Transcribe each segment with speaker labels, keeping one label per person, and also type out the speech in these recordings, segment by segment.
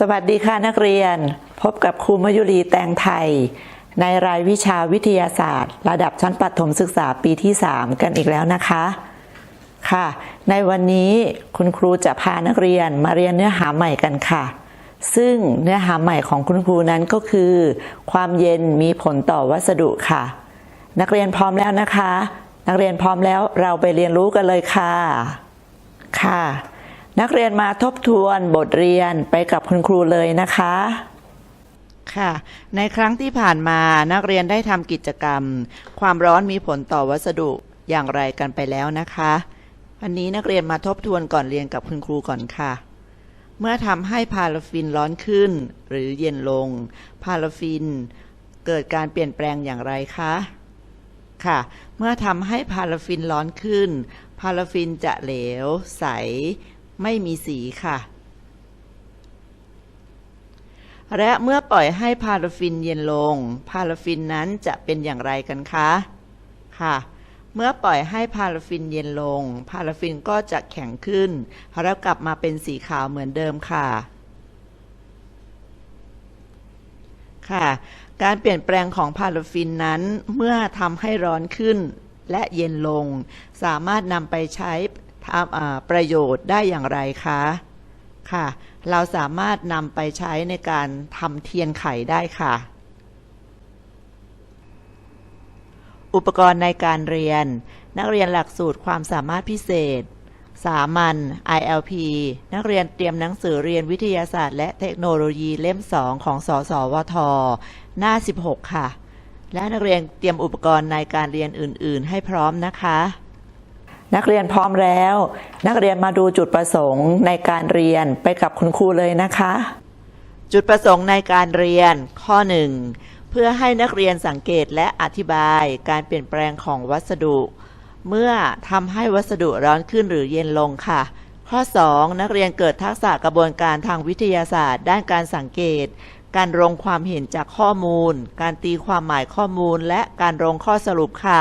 Speaker 1: สวัสดีค่ะนักเรียน พบกับครูมยุรีแตงไทย ในรายวิชาวิทยาศาสตร์ ระดับชั้นประถมศึกษาปีที่ 3 กันอีกแล้วนะคะค่ะ ในวันนี้คุณครูจะพานักเรียนมาเรียนเนื้อหาใหม่กันค่ะ ซึ่งเนื้อหาใหม่ของคุณครูนั้นก็คือ ความเย็นมีผลต่อวัสดุค่ะ นักเรียนพร้อมแล้วนะคะ นักเรียนพร้อมแล้วเราไปเรียนรู้กันเลยค่ะค่ะ นักเรียนมาทบทวนบทเรียนไปกับคุณครูเลยนะคะ ค่ะ ในครั้งที่ผ่านมานักเรียนได้ทำกิจกรรม ความร้อนมีผลต่อวัสดุอย่างไรกันไปแล้วนะคะ วันนี้นักเรียนมาทบทวนก่อนเรียนกับคุณครูก่อนค่ะ เมื่อทำให้พาราฟินร้อนขึ้น หรือเย็นลง พาราฟิน เกิดการเปลี่ยนแปลงอย่างไรคะค่ะ เมื่อทำให้พาราฟินร้อนขึ้น พาราฟินจะเหลว ใส ไม่มีสีค่ะ และเมื่อปล่อยให้พาราฟินเย็นลง พาราฟินนั้นจะเป็นอย่างไรกันคะค่ะ เมื่อปล่อยให้พาราฟินเย็นลง พาราฟินก็จะแข็งขึ้นแล้วกลับมาเป็นสีขาวเหมือนเดิมค่ะ ค่ะ การเปลี่ยนแปลงของพาราฟินนั้นเมื่อทำให้ร้อนขึ้นและเย็นลง สามารถนำไปใช้ ทำประโยชน์ได้อย่างไรคะค่ะ เราสามารถนำไปใช้ในการทำเทียนไขได้ค่ะ อุปกรณ์ในการเรียน นักเรียนหลักสูตรความสามารถพิเศษ สามัญ ILP นักเรียนเตรียมหนังสือเรียนวิทยาศาสตร์ และเทคโนโลยีเล่ม 2 ของ สสวท หน้า 16 ค่ะ และนักเรียนเตรียมอุปกรณ์ในการเรียนอื่น ๆ ให้พร้อมนะคะ นักเรียนพร้อมแล้ว นักเรียนมาดูจุดประสงค์ในการเรียนไปกับคุณครูเลยนะคะ จุดประสงค์ในการเรียนข้อ 1 เพื่อให้นักเรียนสังเกตและอธิบายการเปลี่ยนแปลงของวัสดุ เมื่อทำให้วัสดุร้อนขึ้นหรือเย็นลงค่ะ ข้อ 2 นักเรียนเกิดทักษะกระบวนการทางวิทยาศาสตร์ ด้านการสังเกต การลงความเห็นจากข้อมูล การตีความหมายข้อมูล และการลงข้อสรุปค่ะ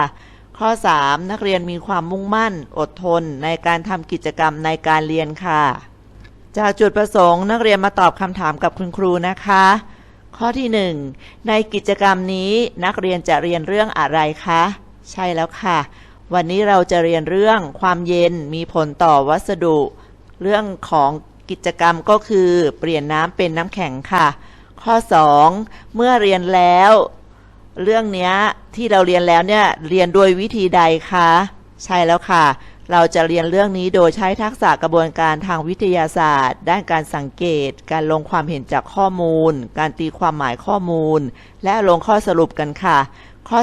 Speaker 1: ข้อ 3 นักเรียนมีความมุ่งมั่น อดทน ในการทำกิจกรรมในการเรียนค่ะ จากจุดประสงค์ นักเรียนมาตอบคำถามกับคุณครูนะคะ ข้อที่ 1 ในกิจกรรมนี้นักเรียนจะเรียนเรื่องอะไรคะ ใช่แล้วค่ะ วันนี้เราจะเรียนเรื่องความเย็นมีผลต่อวัสดุ เรื่องของกิจกรรมก็คือ เปลี่ยนน้ำเป็นน้ำแข็งค่ะ ข้อ 2 เมื่อเรียนแล้ว เรื่องเนี้ยที่เราเรียนแล้วเนี่ยเรียนโดยวิธีใดคะใช่แล้วค่ะ เราจะเรียนเรื่องนี้โดยใช้ทักษะกระบวนการทางวิทยาศาสตร์ ด้านการสังเกต การลงความเห็นจากข้อมูล การตีความหมายข้อมูล และลงข้อสรุปกันค่ะ ข้อ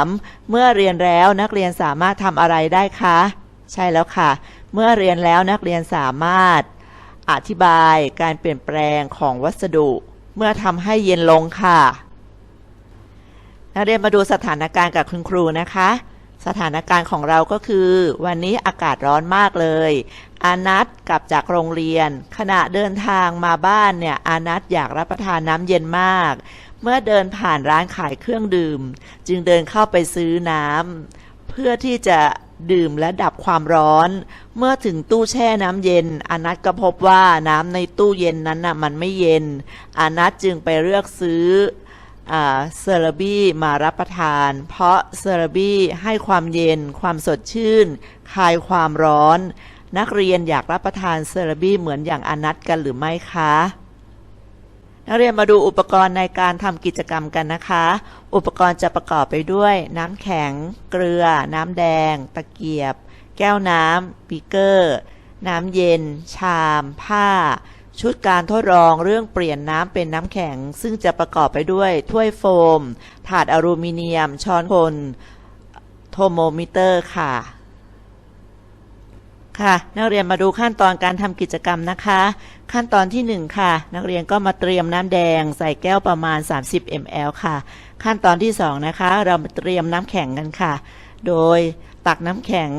Speaker 1: 3 เมื่อเรียนแล้วนักเรียนสามารถทำอะไรได้คะใช่แล้วค่ะ เมื่อเรียนแล้วนักเรียนสามารถ อธิบายการเปลี่ยนแปลงของวัสดุ เมื่อทำให้เย็นลงค่ะ นักเรียนมาดูสถานการณ์กับคุณครูนะคะ สถานการณ์ของเราก็คือ วันนี้อากาศร้อนมากเลย อานัทกลับจากโรงเรียน ขณะเดินทางมาบ้านเนี่ยอานัทอยากรับประทานน้ำเย็นมาก เมื่อเดินผ่านร้านขายเครื่องดื่ม จึงเดินเข้าไปซื้อน้ำเพื่อที่จะดื่มและดับความร้อน เมื่อถึงตู้แช่น้ำเย็น อานัทก็พบว่าน้ำในตู้เย็นนั้นน่ะมันไม่เย็น อานัทจึงไปเลือกซื้อ เซอร์บี้มารับประทาน เพราะเซอร์บี้ให้ความเย็น ความสดชื่น คลายความร้อน นักเรียนอยากรับประทานเซอร์บี้เหมือนอย่างอนัทกันหรือไม่คะนักเรียนมาดูอุปกรณ์ในการทำกิจกรรมกันนะคะ อุปกรณ์จะประกอบไปด้วย น้ำแข็ง เกลือ น้ำแดง ตะเกียบ แก้วน้ำบีเกอร์ น้ำเย็น ชาม ผ้า ชุดการทดลองเรื่องเปลี่ยนน้ำเป็นน้ำแข็ง ซึ่งจะประกอบไปด้วย ถ้วยโฟม ถาดอลูมิเนียม ช้อนคนโทโมมิเตอร์ค่ะ ค่ะ นักเรียนมาดูขั้นตอนการทำกิจกรรมนะคะ ขั้นตอนที่ 1 ค่ะ นักเรียนก็มาเตรียมน้ำแดง ใส่แก้วประมาณ 30 ml ค่ะ ขั้นตอนที่ 2 นะคะ เรามาเตรียมน้ำแข็งกันค่ะ โดยตักน้ำแข็ง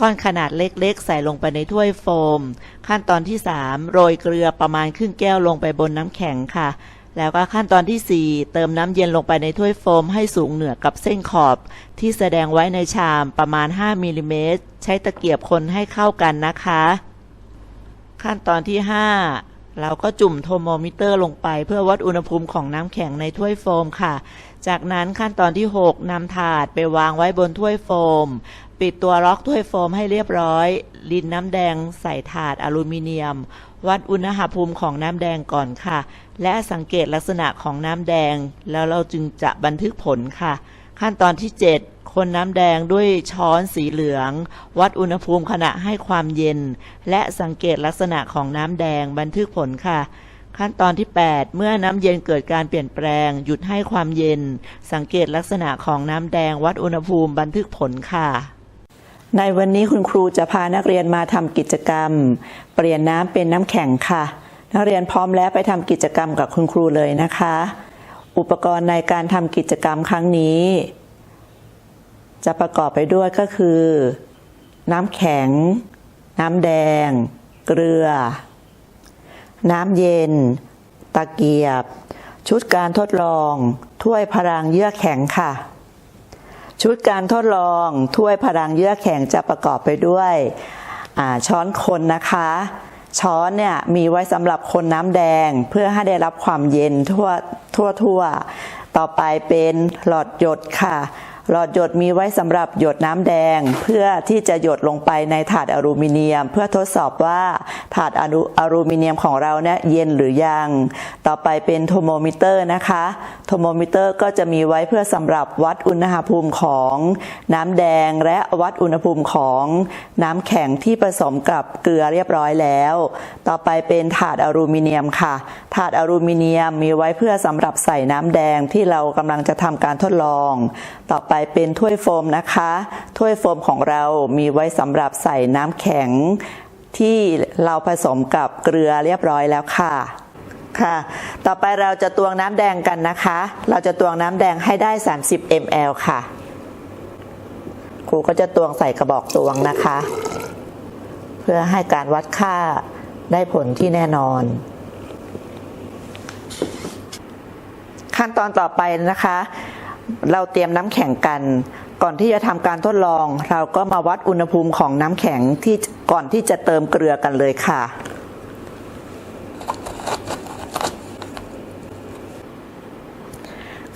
Speaker 1: ก้อนขนาดเล็กๆ ใส่ลงไปในถ้วยโฟม ขั้นตอนที่ 3 โรยเกลือประมาณครึ่งแก้วลงไปบนน้ำแข็งค่ะ แล้วก็ขั้นตอนที่ 4 เติมน้ำเย็นลงไปในถ้วยโฟมให้สูงเหนือกับเส้นขอบ ที่แสดงไว้ในชามประมาณ 5มิลลิเมตรใช้ตะเกียบคนให้เข้ากันนะคะ ขั้นตอนที่ 5เราก็จุ่มโทรโมมิเตอร์ลงไปเพื่อวัดอุณหภูมิของน้ำแข็งในถ้วยโฟมค่ะ จากนั้นขั้นตอนที่ 6นำถาดไปวางไว้บนถ้วยโฟม ปิดตัวล็อกถ้วยโฟมให้เรียบร้อย ลินน้ำแดงใส่ถาดอลูมิเนียม วัดอุณหภูมิของน้ำแดงก่อนค่ะ และสังเกตลักษณะของน้ำแดง แล้วเราจึงจะบันทึกผลค่ะ ขั้นตอนที่ 7 คนน้ำแดงด้วยช้อนสีเหลือง วัดอุณหภูมิขณะให้ความเย็น และสังเกตลักษณะของน้ำแดงบันทึกผลค่ะ ขั้นตอนที่ 8 เมื่อน้ำเย็นเกิดการเปลี่ยนแปลง หยุดให้ความเย็น สังเกตลักษณะของน้ำแดงวัดอุณหภูมิบันทึกผลค่ะ ในวันนี้คุณครูจะพานักเรียนมาทำกิจกรรม เปลี่ยนน้ำเป็นน้ำแข็งค่ะ นักเรียนพร้อมแล้วไปทำกิจกรรมกับคุณครูเลยนะคะ อุปกรณ์ในการทำกิจกรรมครั้งนี้ จะประกอบไปด้วยก็คือ น้ำแข็ง น้ำแดง เกลือ น้ำเย็น ตะเกียบ ชุดการทดลอง ถ้วยพลังเยื่อแข็งค่ะ ชุดการทดลอง ถ้วยพลังเยื่อแข็งจะประกอบไปด้วยช้อนคนนะคะ ช้อนเนี่ยมีไว้สำหรับคนน้ำแดงเพื่อให้ได้รับความเย็นทั่วทั่วทั่ว ต่อไปเป็นหลอดหยดค่ะ หลอดหยดมีไว้สำหรับหยดน้ำแดง เพื่อที่จะหยดลงไปในถาดอลูมิเนียม เพื่อทดสอบว่าถาดอลูอลูมิเนียมของเราเนี่ยเย็นหรือยัง ต่อไปเป็นโทโมมิเตอร์นะคะโทโมมิเตอร์ก็จะมีไว้เพื่อสำหรับวัดอุณหภูมิของน้ำแดงและวัดอุณหภูมิของน้ำแข็งที่ผสมกับเกลือเรียบร้อยแล้ว ต่อไปเป็นถาดอลูมิเนียมค่ะ ถาดอลูมิเนียมมีไว้เพื่อสำหรับใส่น้ำแดงที่เรากำลังจะทำการทดลอง ต่อไปเป็นถ้วยโฟมนะคะ ถ้วยโฟมของเรามีไว้สำหรับใส่น้ำแข็ง ที่เราผสมกับเกลือเรียบร้อยแล้วค่ะค่ะ ต่อไปเราจะตวงน้ำแดงกันนะคะ เราจะตวงน้ำแดงให้ได้ 30 ml ค่ะ ครูก็จะตวงใส่กระบอกตวงนะคะ เพื่อให้การวัดค่าได้ผลที่แน่นอน ขั้นตอนต่อไปนะคะ เราเตรียมน้ำแข็งกัน ก่อนที่จะทำการทดลอง เราก็มาวัดอุณหภูมิของน้ำแข็งที่ก่อนที่จะเติมเกลือกันเลยค่ะ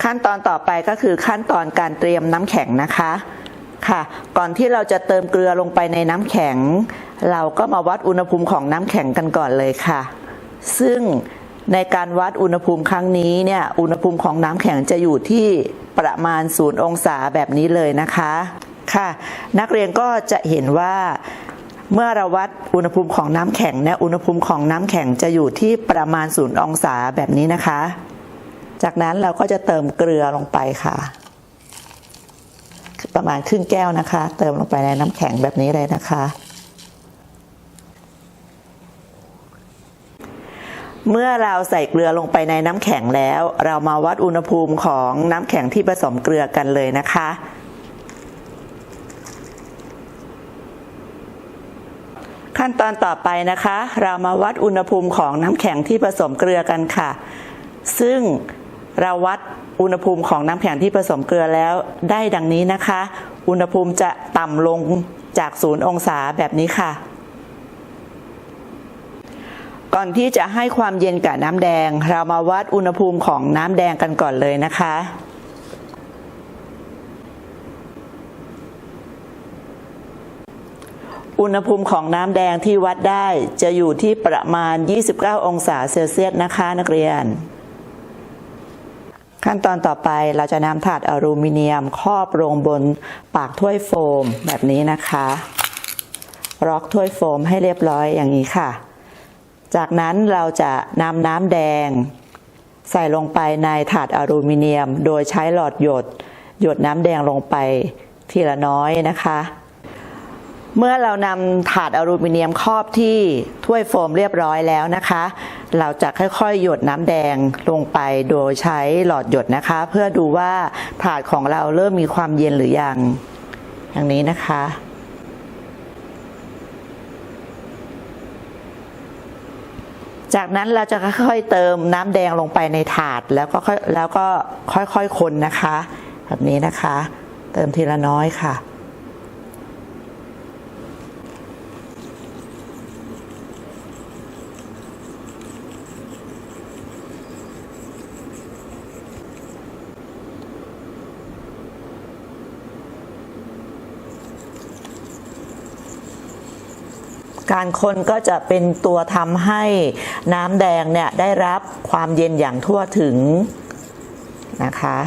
Speaker 1: ขั้นตอนต่อไปก็คือขั้นตอนการเตรียมน้ำแข็งนะคะค่ะก่อนที่เราจะเติมเกลือลงไปในน้ำแข็ง เราก็มาวัดอุณหภูมิของน้ำแข็งกันก่อนเลยค่ะ ซึ่ง ในการวัดอุณหภูมิครั้งนี้เนี่ยอุณหภูมิของน้ำแข็งจะอยู่ที่ประมาณศูนย์องศาแบบนี้เลยนะคะค่ะ นักเรียนก็จะเห็นว่าเมื่อเราวัดอุณหภูมิของน้ำแข็งเนี่ยอุณหภูมิของน้ำแข็งจะอยู่ที่ประมาณศูนย์องศาแบบนี้นะคะ จากนั้นเราก็จะเติมเกลือลงไปค่ะ ประมาณครึ่งแก้วนะคะ เติมลงไปในน้ำแข็งแบบนี้เลยนะคะ เมื่อเราใส่เกลือลงไปในน้ำแข็งแล้ว เรามาวัดอุณหภูมิของน้ำแข็งที่ผสมเกลือกันเลยนะคะ ขั้นตอนต่อไปนะคะ เรามาวัดอุณหภูมิของน้ำแข็งที่ผสมเกลือกันค่ะ ซึ่งเราวัดอุณหภูมิของน้ำแข็งที่ผสมเกลือแล้วได้ดังนี้นะคะ อุณหภูมิจะต่ำลงจากศูนย์องศาแบบนี้ค่ะ ก่อนที่จะให้ความเย็นกับน้ำแดง เรามาวัดอุณหภูมิของน้ำแดงกันก่อนเลยนะคะ อุณหภูมิของน้ำแดงที่วัดได้จะอยู่ที่ประมาณ 29 องศาเซลเซียสนะคะนักเรียน ขั้นตอนต่อไปเราจะนำถาดอลูมิเนียมครอบลงบนปากถ้วยโฟมแบบนี้นะคะล็อกถ้วยโฟมให้เรียบร้อยอย่างนี้ค่ะ จากนั้นเราจะนำน้ำแดง ใส่ลงไปในถาดอลูมิเนียม โดยใช้หลอดหยด หยดน้ำแดงลงไปทีละน้อยนะคะ เมื่อเรานำถาดอลูมิเนียมครอบที่ถ้วยโฟมเรียบร้อยแล้วนะคะ เราจะค่อยๆ หยดน้ำแดงลงไปโดยใช้หลอดหยดนะคะ เพื่อดูว่าถาดของเราเริ่มมีความเย็นหรือยังอย่างนี้นะคะ จากนั้นเราจะค่อยๆเติมน้ำแดงลงไปในถาดแล้วก็ค่อยแล้วก็ค่อยๆคนนะคะ แบบนี้นะคะ เติมทีละน้อยค่ะ การคนก็จะเป็นตัวทำให้น้ำแดงเนี่ยได้รับความเย็นอย่างทั่วถึงนะคะ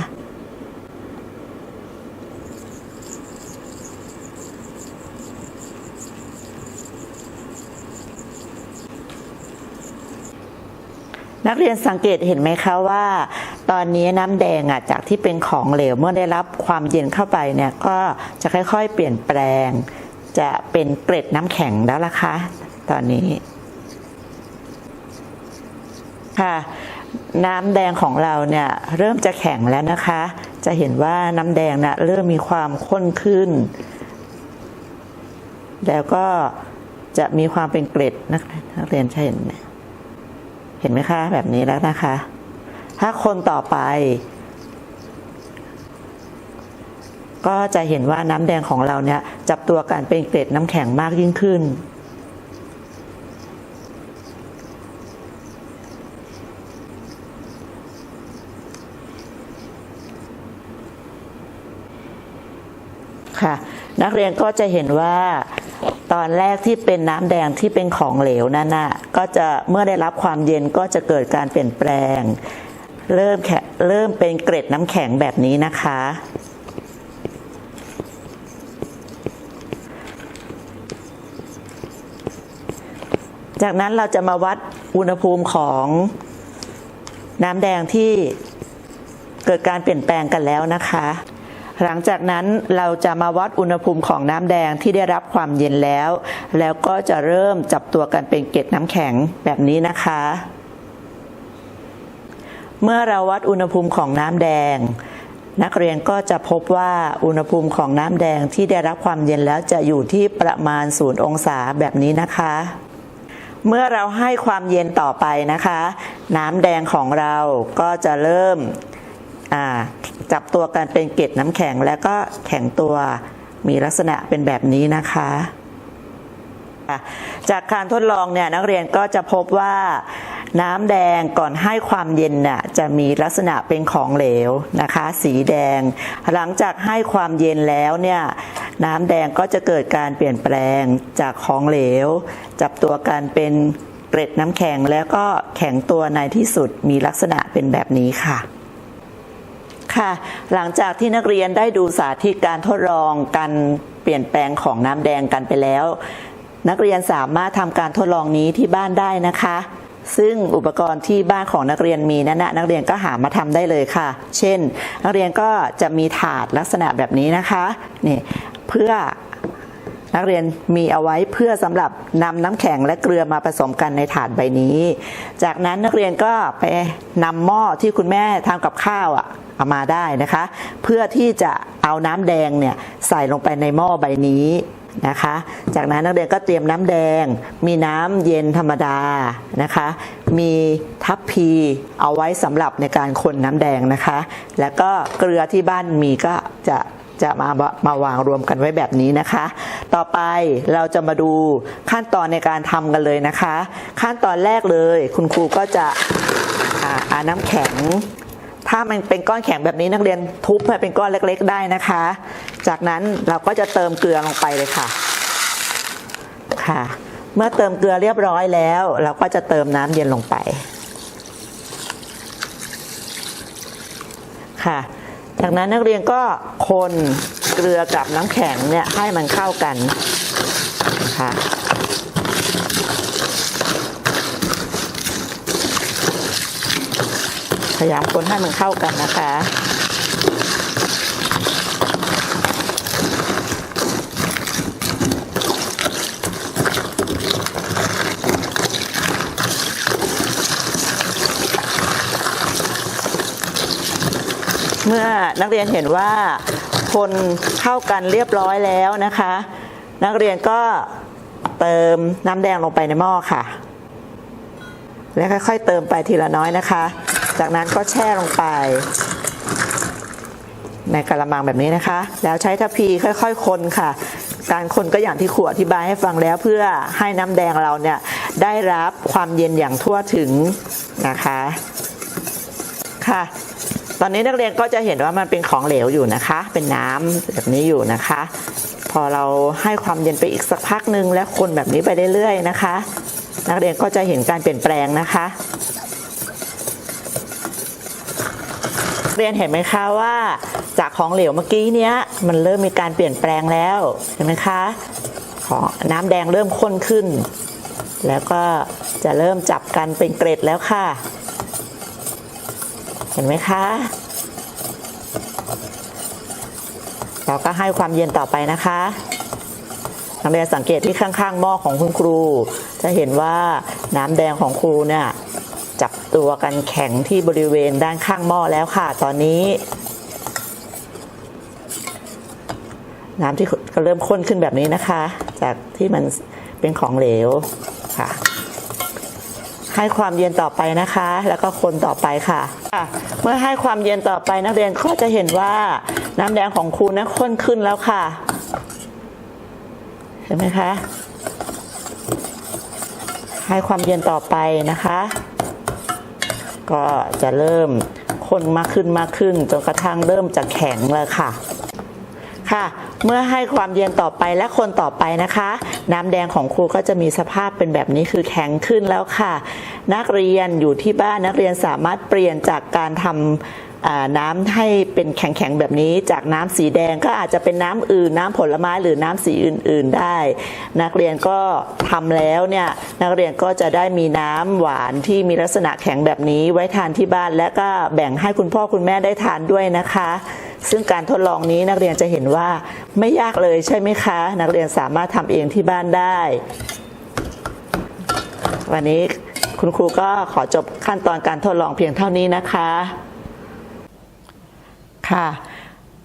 Speaker 1: นักเรียนสังเกตเห็นไหมคะว่า ตอนนี้น้ำแดงอะจากที่เป็นของเหลวเมื่อได้รับความเย็นเข้าไปเนี่ยก็จะค่อยๆ เปลี่ยนแปลง จะเป็นเกล็ดน้ำแข็งแล้วล่ะคะ ตอนนี้ ค่ะ น้ำแดงของเราเนี่ยเริ่มจะแข็งแล้วนะคะ จะเห็นว่าน้ำแดงนะเริ่มมีความข้นขึ้น แล้วก็จะมีความเป็นเกล็ดนักนักเรียนจะเห็นไหมเห็นไหมคะ แบบนี้แล้วนะคะ ถ้าคนต่อไป ก็จะเห็นว่าน้ำแดงของเราเนี่ยจับตัวกันเป็นเกล็ดน้ำแข็งมากยิ่งขึ้น ค่ะ นักเรียนก็จะเห็นว่าตอนแรกที่เป็นน้ำแดงที่เป็นของเหลวนั่นน่ะก็จะเมื่อได้รับความเย็นก็จะเกิดการเปลี่ยนแปลง เริ่มแขเริ่มเป็นเกร็ดน้ำแข็งแบบนี้นะคะ จากนั้นเราจะมาวัดอุณหภูมิของน้ำแดงที่เกิดการเปลี่ยนแปลงกันแล้วนะคะ หลังจากนั้นเราจะมาวัดอุณหภูมิของน้ำแดงที่ได้รับความเย็นแล้ว แล้วก็จะเริ่มจับตัวกันเป็นเกล็ดน้ำแข็งแบบนี้นะคะ เมื่อเราวัดอุณหภูมิของน้ำแดง นักเรียนก็จะพบว่าอุณหภูมิของน้ำแดงที่ได้รับความเย็นแล้วจะอยู่ที่ประมาณศูนย์องศาแบบนี้นะคะ เมื่อเราให้ความเย็นต่อไปนะคะ น้ำแดงของเราก็จะเริ่มจับตัวกันเป็นเกล็ดน้ำแข็งแล้วก็แข็งตัวมีลักษณะเป็นแบบนี้นะคะ จากการทดลองเนี่ยนักเรียนก็จะพบว่า น้ำแดงก่อนให้ความเย็นน่ะจะมีลักษณะเป็นของเหลวนะคะ สีแดง หลังจากให้ความเย็นแล้วเนี่ยน้ำแดงก็จะเกิดการเปลี่ยนแปลงจากของเหลว จับตัวกันเป็นเกล็ดน้ำแข็งแล้วก็แข็งตัวในที่สุดมีลักษณะเป็นแบบนี้ค่ะค่ะ หลังจากที่นักเรียนได้ดูสาธิตการทดลองการเปลี่ยนแปลงของน้ำแดงกันไปแล้ว นักเรียนสามารถทำการทดลองนี้ที่บ้านได้นะคะ ซึ่งอุปกรณ์ที่บ้านของนักเรียนมีนั้นนะนักเรียนก็หามาทำได้เลยค่ะ เช่น นักเรียนก็จะมีถาดลักษณะแบบนี้นะคะนี่เพื่อนักเรียนมีเอาไว้เพื่อสำหรับนำน้ำแข็งและเกลือมาผสมกันในถาดใบนี้ จากนั้นนักเรียนก็ไปนำหม้อที่คุณแม่ทำกับข้าวอะเอามาได้นะคะ เพื่อที่จะเอาน้ำแดงเนี่ยใส่ลงไปในหม้อใบนี้ นะคะ จากนั้นนักเรียนก็เตรียมน้ำแดง มีน้ำเย็นธรรมดานะคะ มีทัพพีเอาไว้สำหรับในการคนน้ำแดงนะคะ แล้วก็เกลือที่บ้านมีก็จะจะมามาวางรวมกันไว้แบบนี้นะคะ ต่อไปเราจะมาดูขั้นตอนในการทำกันเลยนะคะ ขั้นตอนแรกเลย คุณครูก็จะอ่าเอาน้ำแข็ง ถ้ามันเป็นก้อนแข็งแบบนี้นักเรียนทุบให้เป็นก้อนเล็กๆได้นะคะ จากนั้นเราก็จะเติมเกลือลงไปเลยค่ะ ค่ะ เมื่อเติมเกลือเรียบร้อยแล้ว เราก็จะเติมน้ำเย็นลงไปค่ะ จากนั้นนักเรียนก็คนเกลือกับน้ำแข็งเนี่ยให้มันเข้ากันนะคะ ยายามคนให้มันเข้ากันนะคะ เมื่อนักเรียนเห็นว่าคนเข้ากันเรียบร้อยแล้วนะคะ นักเรียนก็เติมน้ำแดงลงไปในหม้อค่ะ และค่อยๆ เติมไปทีละน้อยนะคะ จากนั้นก็แช่ลงไป ในกระมังแบบนี้นะคะ แล้วใช้ทัพพีค่อยๆคนค่ะ การคนก็อย่างที่ครูอธิบายให้ฟังแล้วเพื่อให้น้ำแดงเราเนี่ยได้รับความเย็นอย่างทั่วถึงนะคะค่ะตอนนี้นักเรียนก็จะเห็นว่ามันเป็นของเหลวอยู่นะคะ เป็นน้ำแบบนี้อยู่นะคะพพอเราให้ความเย็นไปอีกสักพักหนึ่งและคนแบบนี้ไปเรื่อยๆนะคะ นักเรียนก็จะเห็นการเปลี่ยนแปลงนะคะ เรียนเห็นไหมคะว่า จากของเหลวเมื่อกี้เนี้ยมันเริ่มมีการเปลี่ยนแปลงแล้วเห็นไหมคะ ของน้ำแดงเริ่มข้นขึ้น แล้วก็จะเริ่มจับกันเป็นเกร็ดแล้วค่ะ เห็นไหมคะเราก็ให้ความเย็นต่อไปนะคะนักเรียนสังเกตที่ข้างๆหม้อของคุณครู จะเห็นว่าน้ำแดงของครูเนี่ย ตัวกันแข็งที่บริเวณด้านข้างหม้อแล้วค่ะ ตอนนี้ น้ำที่ก็เริ่มข้นขึ้นแบบนี้นะคะ จากที่มันเป็นของเหลวค่ะ ให้ความเย็นต่อไปนะคะ แล้วก็คนต่อไปค่ะะเมื่อให้ความเย็นต่อไปนักเรียนก็จะเห็นว่าน้ำแดงของครูนะข้นขึ้นแล้วค่ะเห็นไหมคะให้ความเย็นต่อไปนะคะ ก็จะเริ่มข้นมากขึ้นมากขึ้นจนกระทั่งเริ่มจะแข็งเลยค่ะ ค่ะ เมื่อให้ความเย็นต่อไปและคนต่อไปนะคะ น้ำแดงของครูก็จะมีสภาพเป็นแบบนี้คือแข็งขึ้นแล้วค่ะ นักเรียนอยู่ที่บ้านนักเรียนสามารถเปลี่ยนจากการทำ น้ำให้เป็นแข็งๆแบบนี้ จากน้ำสีแดงก็อาจจะเป็นน้ำอื่น น้ำผลไม้หรือน้ำสีอื่น ๆได้ นักเรียนก็ทำแล้วเนี่ยนักเรียนก็จะได้มีน้ำหวานที่มีลักษณะแข็งแบบนี้ไว้ทานที่บ้าน และก็แบ่งให้คุณพ่อคุณแม่ได้ทานด้วยนะคะ ซึ่งการทดลองนี้นักเรียนจะเห็นว่าไม่ยากเลยใช่ไหมคะ นักเรียนสามารถทำเองที่บ้านได้ วันนี้คุณครูก็ขอจบขั้นตอนการทดลองเพียงเท่านี้นะคะ ค่ะ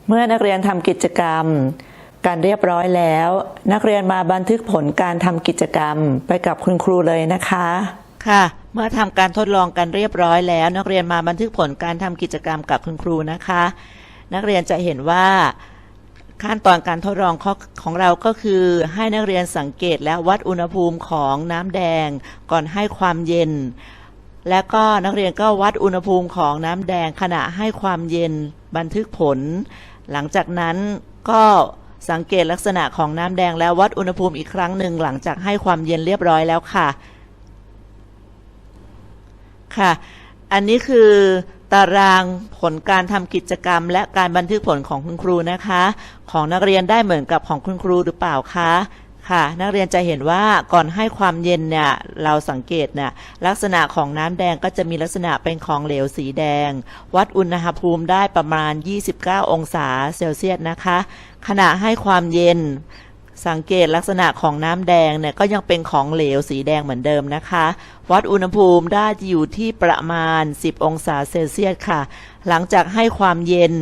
Speaker 1: เมื่อนักเรียนทำกิจกรรมการเรียบร้อยแล้ว นักเรียนมาบันทึกผลการทำกิจกรรมไปกับคุณครูเลยนะคะ ค่ะ เมื่อทำการทดลองกันเรียบร้อยแล้ว นักเรียนมาบันทึกผลการทำกิจกรรมกับคุณครูนะคะ นักเรียนจะเห็นว่าขั้นตอนการทดลองของเราก็คือให้นักเรียนสังเกตและวัดอุณหภูมิของน้ำแดงก่อนให้ความเย็น และก็นักเรียนก็วัดอุณหภูมิของน้ำแดงขณะให้ความเย็นบันทึกผล หลังจากนั้นก็สังเกตลักษณะของน้ำแดงแล้ววัดอุณหภูมิอีกครั้งหนึ่งหลังจากให้ความเย็นเรียบร้อยแล้วค่ะ ค่ะ อันนี้คือตารางผลการทำกิจกรรม และการบันทึกผลของคุณครูนะคะ ของนักเรียนได้เหมือนกับของคุณครูหรือเปล่าคะ ค่ะ นักเรียนจะเห็นว่าก่อนให้ความเย็นเนี่ยเราสังเกตเนี่ยลักษณะของน้ำแดงก็จะมีลักษณะเป็นของเหลวสีแดง วัดอุณหภูมิได้ประมาณ 29 องศาเซลเซียสนะคะ ขณะให้ความเย็นสังเกตลักษณะของน้ำแดงเนี่ยก็ยังเป็นของเหลวสีแดงเหมือนเดิมนะคะ วัดอุณหภูมิได้อยู่ที่ประมาณ 10 องศาเซลเซียสค่ะ หลังจากให้ความเย็น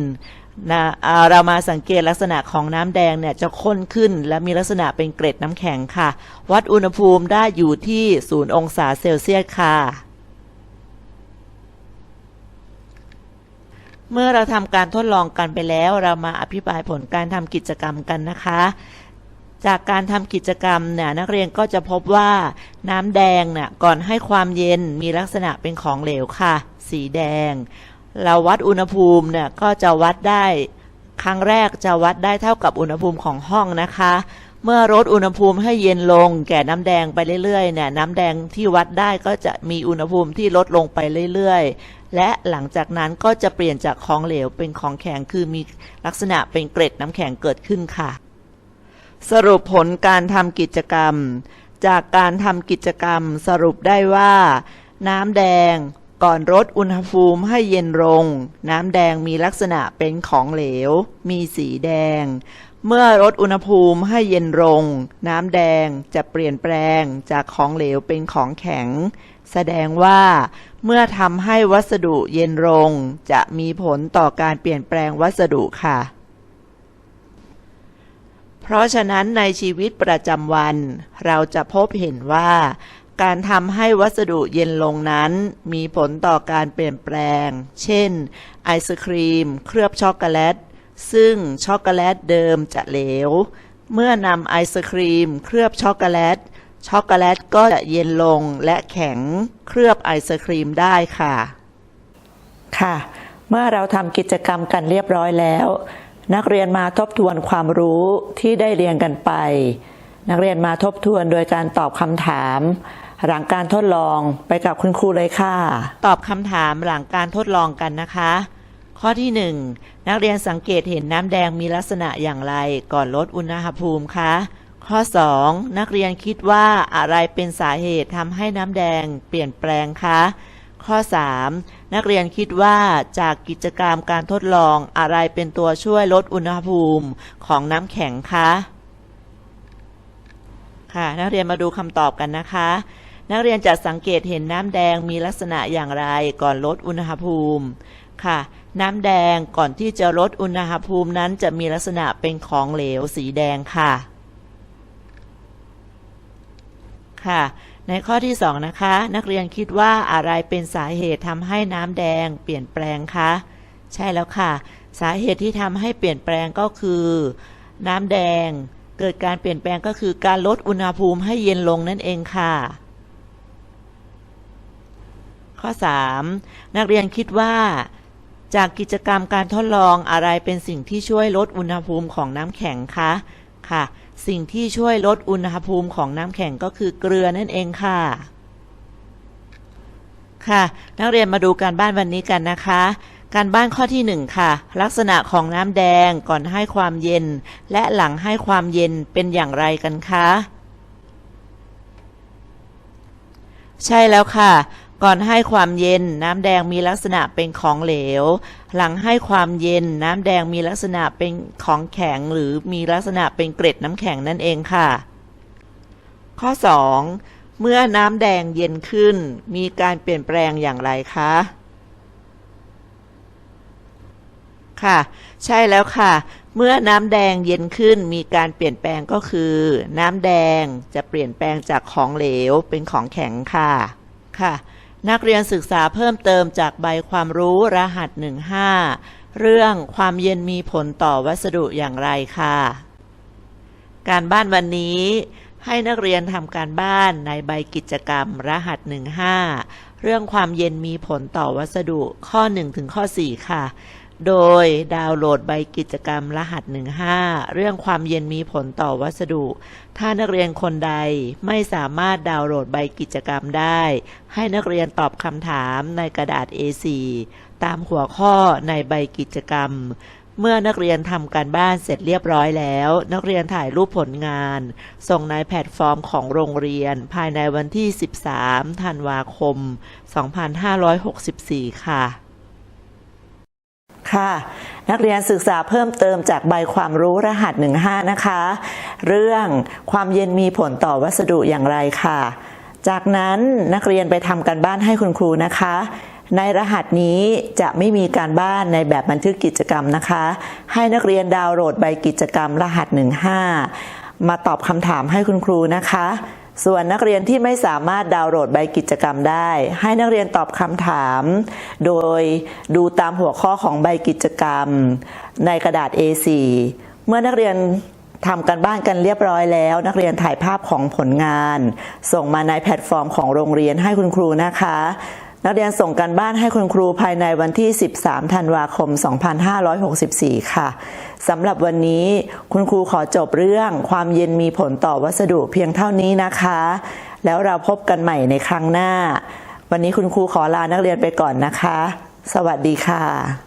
Speaker 1: นะเรามาสังเกตลักษณะของน้ำแดงเนี่ยจะข้นขึ้น และมีลักษณะเป็นเกล็ดน้ำแข็งค่ะ วัดอุณหภูมิได้อยู่ที่0องศาเซลเซียสค่ะ เมื่อเราทำการทดลองกันไปแล้ว เรามาอภิปรายผลการทำกิจกรรมกันนะคะ จากการทำกิจกรรมเนี่ยนักเรียนก็จะพบว่าน้ำแดงเนี่ยก่อนให้ความเย็นมีลักษณะเป็นของเหลวค่ะ สีแดง เราวัดอุณหภูมิเนี่ยก็จะวัดได้ครั้งแรกจะวัดได้เท่ากับอุณหภูมิของห้องนะคะ เมื่อลดอุณหภูมิให้เย็นลง แก่น้ำแดงไปเรื่อยๆเนี่ยน้ำแดงที่วัดได้ก็จะมีอุณหภูมิที่ลดลงไปเรื่อยๆ และหลังจากนั้นก็จะเปลี่ยนจากของเหลวเป็นของแข็งคือมีลักษณะเป็นเกร็ดน้ำแข็งเกิดขึ้นค่ะ สรุปผลการทำกิจกรรม จากการทำกิจกรรมสรุปได้ว่า น้ำแดง ก่อนลดอุณหภูมิให้เย็นลง น้ำแดงมีลักษณะเป็นของเหลว มีสีแดง เมื่อลดอุณหภูมิให้เย็นลง น้ำแดงจะเปลี่ยนแปลงจากของเหลวเป็นของแข็ง แสดงว่า เมื่อทำให้วัสดุเย็นลง จะมีผลต่อการเปลี่ยนแปลงวัสดุค่ะ เพราะฉะนั้นในชีวิตประจำวัน เราจะพบเห็นว่า การทำให้วัสดุเย็นลงนั้น มีผลต่อการเปลี่ยนแปลง เช่น ไอศครีม เคลือบช็อกโกแลต ซึ่งช็อกโกแลตเดิมจะเหลว เมื่อนำไอศครีม เคลือบช็อกโกแลต ช็อกโกแลตก็จะเย็นลงและแข็ง เคลือบไอศครีมได้ค่ะ ค่ะ เมื่อเราทำกิจกรรมกันเรียบร้อยแล้ว นักเรียนมาทบทวนความรู้ที่ได้เรียนกันไป นักเรียนมาทบทวนโดยการตอบคำถาม หลังการทดลองไปกับคุณครูเลยค่ะ ตอบคำถามหลังการทดลองกันนะคะ ข้อที่ 1 นักเรียนสังเกตเห็นน้ำแดงมีลักษณะอย่างไรก่อนลดอุณหภูมิคะข้อ 2 นักเรียนคิดว่าอะไรเป็นสาเหตุทำให้น้ำแดงเปลี่ยนแปลงคะข้อ 3 นักเรียนคิดว่าจากกิจกรรมการทดลองอะไรเป็นตัวช่วยลดอุณหภูมิของน้ำแข็งคะค่ะ นักเรียนมาดูคำตอบกันนะคะ นักเรียนจะสังเกตเห็นน้ำแดงมีลักษณะอย่างไรก่อนลดอุณหภูมิค่ะ น้ำแดงก่อนที่จะลดอุณหภูมินั้นจะมีลักษณะเป็นของเหลวสีแดงค่ะ ค่ะ ในข้อที่ 2 นะคะ นักเรียนคิดว่าอะไรเป็นสาเหตุทำให้น้ำแดงเปลี่ยนแปลงคะใช่แล้วค่ะ สาเหตุที่ทำให้เปลี่ยนแปลงก็คือ น้ำแดงเกิดการเปลี่ยนแปลงก็คือการลดอุณหภูมิให้เย็นลงนั่นเองค่ะ ข้อ 3 นักเรียนคิดว่า จากกิจกรรมการทดลองอะไรเป็นสิ่งที่ช่วยลดอุณหภูมิของน้ำแข็งคะค่ะ สิ่งที่ช่วยลดอุณหภูมิของน้ำแข็งก็คือเกลือนั่นเองค่ะ ค่ะ นักเรียนมาดูการบ้านวันนี้กันนะคะ การบ้านข้อที่ 1 ค่ะ ลักษณะของน้ำแดงก่อนให้ความเย็น และหลังให้ความเย็นเป็นอย่างไรกันคะใช่แล้วค่ะ ก่อนให้ความเย็นน้ำแดงมีลักษณะเป็นของเหลว หลังให้ความเย็นน้ำแดงมีลักษณะเป็นของแข็งหรือมีลักษณะเป็นเกล็ดน้ำแข็งนั่นเองค่ะ ข้อ 2 เมื่อน้ำแดงเย็นขึ้น มีการเปลี่ยนแปลงอย่างไรคะค่ะ ใช่แล้วค่ะ เมื่อน้ำแดงเย็นขึ้นมีการเปลี่ยนแปลงก็คือ น้ำแดงจะเปลี่ยนแปลงจากของเหลวเป็นของแข็งค่ะค่ะ นักเรียนศึกษาเพิ่มเติมจากใบความรู้รหัส 15 เรื่องความเย็นมีผลต่อวัสดุอย่างไรค่ะ การบ้านวันนี้ให้นักเรียนทำการบ้านในใบกิจกรรมรหัส 15 เรื่องความเย็นมีผลต่อวัสดุข้อ 1 ถึงข้อ 4 ค่ะ โดยดาวน์โหลดใบกิจกรรมรหัส 15 เรื่องความเย็นมีผลต่อวัสดุ ถ้านักเรียนคนใดไม่สามารถดาวน์โหลดใบกิจกรรมได้ ให้นักเรียนตอบคำถามในกระดาษ A4 ตามหัวข้อในใบกิจกรรม เมื่อนักเรียนทำการบ้านเสร็จเรียบร้อยแล้ว นักเรียนถ่ายรูปผลงาน ส่งในแพลตฟอร์มของโรงเรียน ภายในวันที่ 13 ธันวาคม 2564 ค่ะ ค่ะ นักเรียนศึกษาเพิ่มเติมจากใบความรู้รหัส 15 นะคะ เรื่องความเย็นมีผลต่อวัสดุอย่างไรค่ะ จากนั้นนักเรียนไปทำการบ้านให้คุณครูนะคะ ในรหัสนี้จะไม่มีการบ้านในแบบบันทึกกิจกรรมนะคะ ให้นักเรียนดาวน์โหลดใบกิจกรรมรหัส 15 มาตอบคำถามให้คุณครูนะคะ ส่วนนักเรียนที่ไม่สามารถดาวน์โหลดใบกิจกรรมได้ ให้นักเรียนตอบคำถาม โดยดูตามหัวข้อของใบกิจกรรม ในกระดาษ A4 เมื่อนักเรียนทำกันบ้านกันเรียบร้อยแล้ว นักเรียนถ่ายภาพของผลงาน ส่งมาในแพลตฟอร์มของโรงเรียนให้คุณครูนะคะ นักเรียนส่งการบ้านให้คุณครูภายในวันที่ 13 ธันวาคม 2564 ค่ะ สำหรับวันนี้คุณครูขอจบเรื่องความเย็นมีผลต่อวัสดุเพียงเท่านี้นะคะ แล้วเราพบกันใหม่ในครั้งหน้า วันนี้คุณครูขอลานักเรียนไปก่อนนะคะ สวัสดีค่ะ